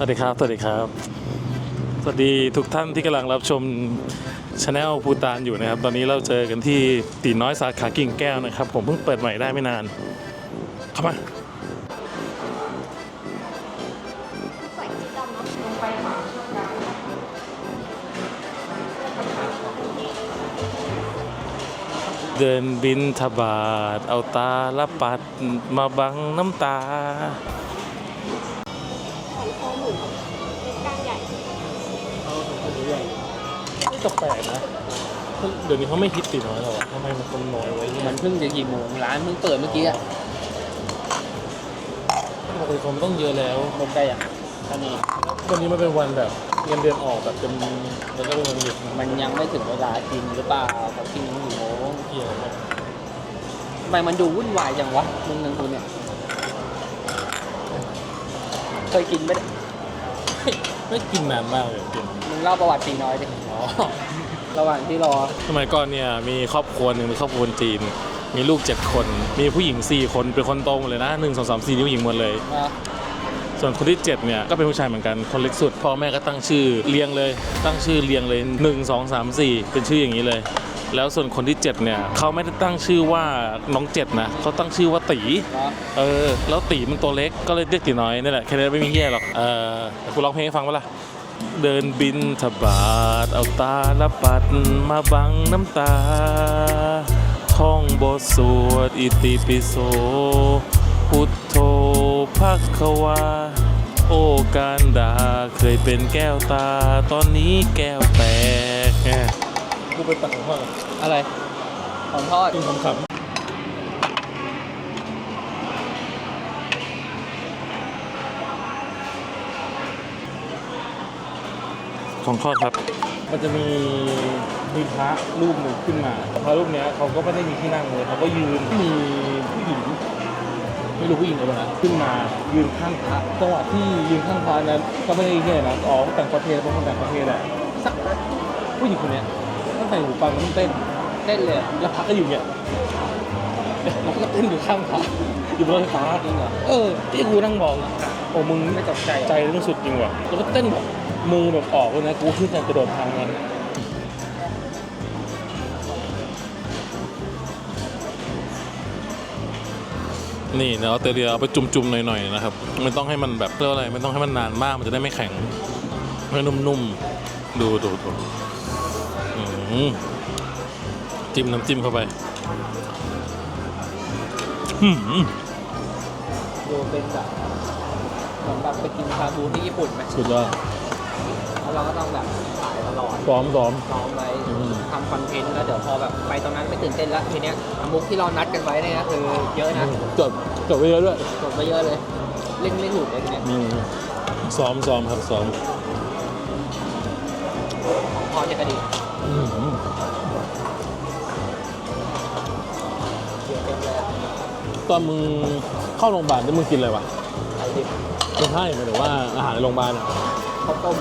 สวัสดีครับ สวัสดีครับ สวัสดีทุกท่านที่กำลังรับชมช anel ภูตานอยู่นะครับ ตอนนี้เราเจอกันที่ตีน้อยสาขากิ่งแก้วนะครับ ผมเพิ่งเปิดใหม่ได้ไม่นาน เข้ามาเนาะลงไปหมาช่วงกลางเดินบินทบาทเอาตาละปัดมาบังน้ำตา ก็แปลกนะเดี๋ยวนี้เขาไม่ฮิตตีน้อยหรอวะทำไมมันคนน้อยไว้เนี่ยมันเพิ่งจะกี่โมงร้านเพิ่งเปิดเมื่อกี้อะปกติคนต้องเยอะแล้ว ลงได้อะอันนี้วันนี้มันเป็นวันแบบเงินเดือนออกแบบเต็มแล้วก็เป็นวันหยุดมันยังไม่ถึงเวลากินหรือเปล่าเขากินกี่โมงเกี่ยวกับทำไมมันดูวุ่นวายจังวะมึงนึงกูเนี่ย เคยกินไหมเนี่ย ไม่กินนานมากเลยกินมึงเล่าประวัติตีน้อยดิอ๋อระหว่างที่รอสมัยก่อนเนี่ยมีครอบครัวหนึ่งเป็นครอบครัวคนจีน มีลูกเจ็ดคน มีผู้หญิงสี่คนเป็นคนโตหมดเลยนะหนึ่งสองสามสี่นี่ผู้หญิงหมดเลย นะส่วนคนที่เจ็ดเนี่ยก็เป็นผู้ชายเหมือนกันคนเล็กสุดพ่อแม่ก็ตั้งชื่อเรียงเลย ตั้งชื่อเรียงเลยหนึ่งสองสามสี่เป็นชื่ออย่างนี้เลย แล้วส่วนคนที่เจ็ดเนี่ยเขาไม่ได้ตั้งชื่อว่าน้องเจ็ดนะเขาตั้งชื่อว่าตีเนาะเออแล้วตีมันตัวเล็กก็เลยเรียกตีน้อยนี่แหละแค่นั้นไม่มีเหี้ยหรอกเออแต่กูร้องเพลงให้ฟังปะล่ะเดินบินทบาทเอาตาละปัดมาบังน้ำตาท่องบทสวดอิติปิโส พุทโธพักควา โอการดาเคยเป็นแก้วตา ตอนนี้แก้วแตก กูไปตัดของพ่ออะไร ของทอดกินขำของทอดครับมันจะมีมีพระรูปหนึ่งขึ้นมาพระรูปเนี้ยเขาก็ไม่ได้มีที่นั่งเลยเขาก็ยืนมีผู้หญิงไม่รู้ผู้หญิงอะไรนะขึ้นมายืนข้างพระจังหวะที่ยืนข้างพระนั้นก็ไม่ได้เงี้ยนะอ๋อแต่งประเทศเป็นคนแต่งประเทศแหละสักผู้หญิงคนเนี้ย ตั้งแต่หูฟังมันเต้น เต้นเลย แล้วพระก็อยู่เนี่ยแล้วก็เต้นอยู่ข้างพระอยู่บนรถไฟฟ้าจริงเหรอเออที่กูนั่งมองอะโอ้มึงไม่ตกใจเหรอใจเรื่องสุดจริงว่ะแล้วก็เต้นแบบมือแบบออกเลยนะกูขึ้นการกระโดดทางนั้นนี่เนาะเตเดียเอาไปจุ่มๆหน่อยๆนะครับไม่ต้องให้มันแบบเรียกว่าอะไรไม่ต้องให้มันนานมากมันจะได้ไม่แข็งให้นุ่มๆดูดูดูอืม จิ้มน้ำจิ้มเข้าไปอืมดูเป็นแบบเหมือนแบบไปกินชาบูที่ญี่ปุ่นไหมสุดยอดแล้วเราก็ต้องแบบถ่ายตลอดซ้อมซ้อม ซ้อมไว้อืม ทำคอนเทนต์แล้วเดี๋ยวพอแบบไปตรงนั้นไม่ตื่นเต้นแล้วทีเนี้ยมุกที่เรานัดกันไว้เนี่ยคือเยอะนะจดจดไว้เยอะด้วย จดไปเยอะเลย เล่นไม่ถูกเลยทีเนี้ยอืมซ้อมซ้อมครับซ้อม ของพอจะกระดิอืมเดี๋ยวเป็นเลย ตอนมึงเข้าโรงพยาบาลนี่มึงกินอะไรวะไอดิบไม่ใช่หมายถึงว่าอาหารในโรงพยาบาลอะข้าวต้ม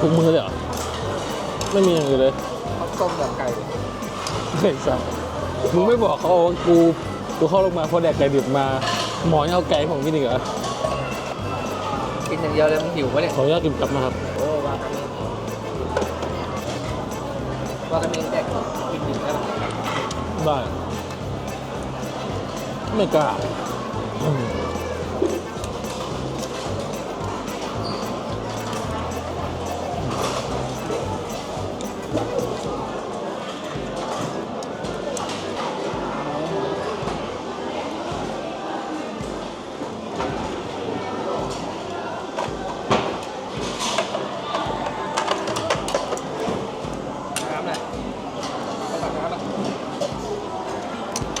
ทุกมื้อเลยเหรอไม่มีอย่างอื่นเลยข้าวต้มแบบไก่ไอ้สัสมึงไม่บอกเขาว่ากูกูเข้าโรงพยาบาลเพราะแดกไก่ดิบมา หมอยังเอาไก่ให้ผมกินอีกเหรอกินอย่างเดียวเลยมันหิวปะเนี่ยขออนุญาตกินกลับนะครับ วาจะมีแจกกินดิบได้ไหมได้ ไม่กล้าอืม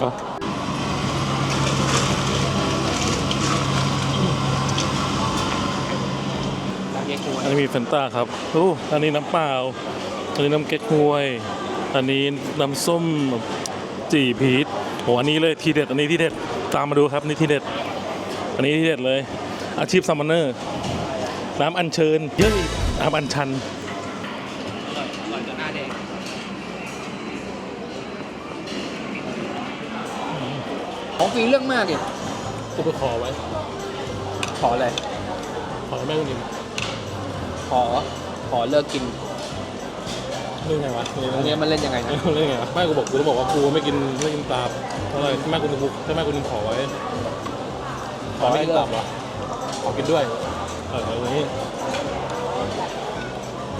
อันนี้มีแฟนต้าครับโอ้อันนี้น้ำเปล่า อันนี้น้ำเก๊กฮวย อันนี้น้ำส้มจีพีชโอ้อันนี้เลยทีเด็ด อันนี้ที่เด็ด ตามมาดูครับ นี่ที่เด็ด อันนี้ที่เด็ดเลย อาชีพซัมมอนเนอร์ น้ำอัญเชิญ เย้ยน้ำอัญชัน ก่อนจะหน้าแดง ของฟรีเรื่องมากดิกูไปขอไว้ ขออะไรขอแม่คุณดิมขอ ขอเลิกกินเรื่องไงวะอันนี้มันเล่นยังไงนะเรื่องไงวะไม่กูบอกกูต้องบอกว่ากูไม่กินไม่กินตับเท่าไหร่แม่กูนึกถ้าแม่กูนึกขอไว้ขอไม่กินตับเหรอขอกินด้วยเอออย่างนี้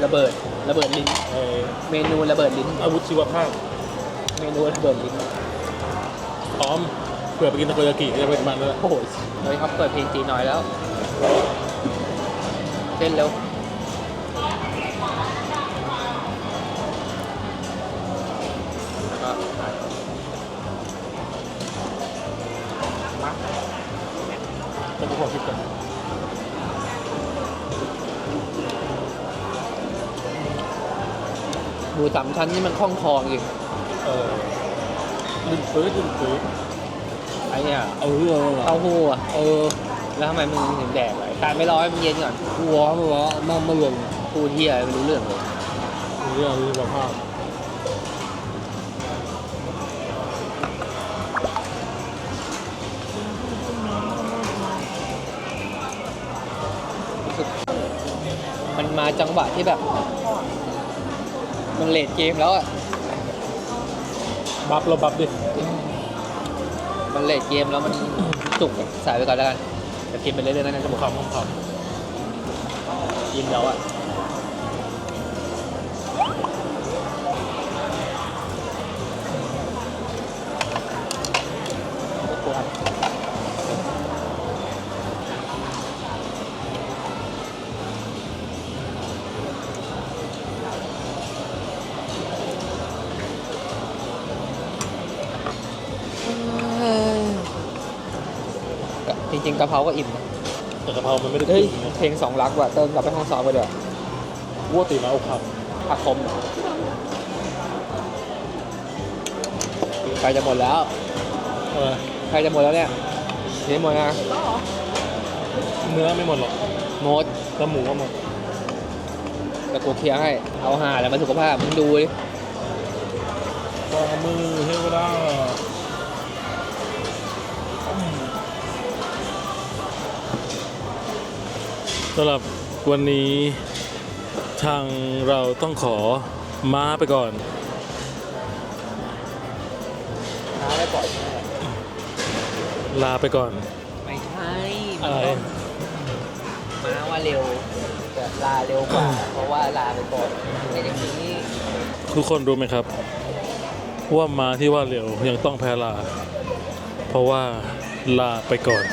ระเบิดระเบิดลิ้น เออเมนูระเบิดลิ้น อาวุธชีวภาพเมนูระเบิดลิ้นพร้อม เผื่อไปกินตะโกยากิจะเป็นมันแล้วโอ้โหเฮ้ยเขาเปิดเพลงจีนหน่อยแล้วเต้นเร็วแล้วก็มาแต่กูขอคิดก่อนหมูสามชั้นนี่มันคล่องคอจริงเออดึงปื้ดดึงปื้ดไอ้ เนี่ยเอาเรื่องเต้าหู้อะเออ แล้วทำไมมึงถึงแดกไอ้การไม่รอให้มันเย็นก่อนหัวหัวมากมาลงพูดเที่ยไม่รู้เรื่องเลยเรื่องชีวภาพรู้สึกมันมาจังหวะที่แบบ มันเลดเกมแล้วอะ บัฟเราบัฟดิ มันเลดเกมแล้วมันจุกสายไปก่อนแล้วกันแต่กินไปเรื่อยๆนั่นจะหมดขำขำกินแล้วอะ ริงๆกะเพราก็อิ่มนะแต่กะเพรามันไม่ได้เฮ้ยกินนะเพลงสองรักว่ะเติมกลับไปห้องซ้อมไปเดี๋ยววัวตีมาเอาคผักคมใครจะหมดแล้วำเออใครจะหมดแล้วเนี่ยนี่หมดนะเนื้อไม่หมดหรอกหมด แต่หมูก็หมดแต่กูเคลียร์ให้ เอาหาแล้วมาสุขภาพมึงดูดิวางมือเทวดา สำหรับวันนี้ทางเราต้องขอม้าไปก่อนช้าไม่ปล่อยลาไปก่อน ไม่ใช่อะไรมาว่าเร็วแต่ลาเร็วกว่า เพราะว่าลาไปก่อนแต่อย่างนี้ทุกคนรู้ไหมครับ ว่าม้าที่ว่าเร็วยังต้องแพ้ลา เพราะว่าลาไปก่อน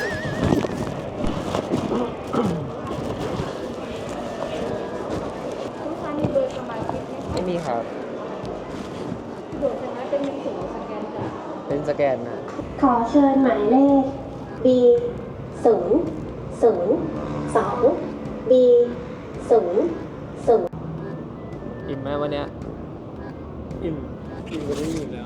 คุณคะมีเบอร์สมาชิกไหมคะ ไม่มีครับ เดี๋ยวจะนัดเป็นหนังสือสแกนจ่าย เป็นสแกนนะขอเชิญหมายเลข B ศูนย์ศูนย์สอง B ศูนย์ศูนย์อิ่มไหมวันเนี้ย อิ่มอิ่มก็ได้อยู่แล้ว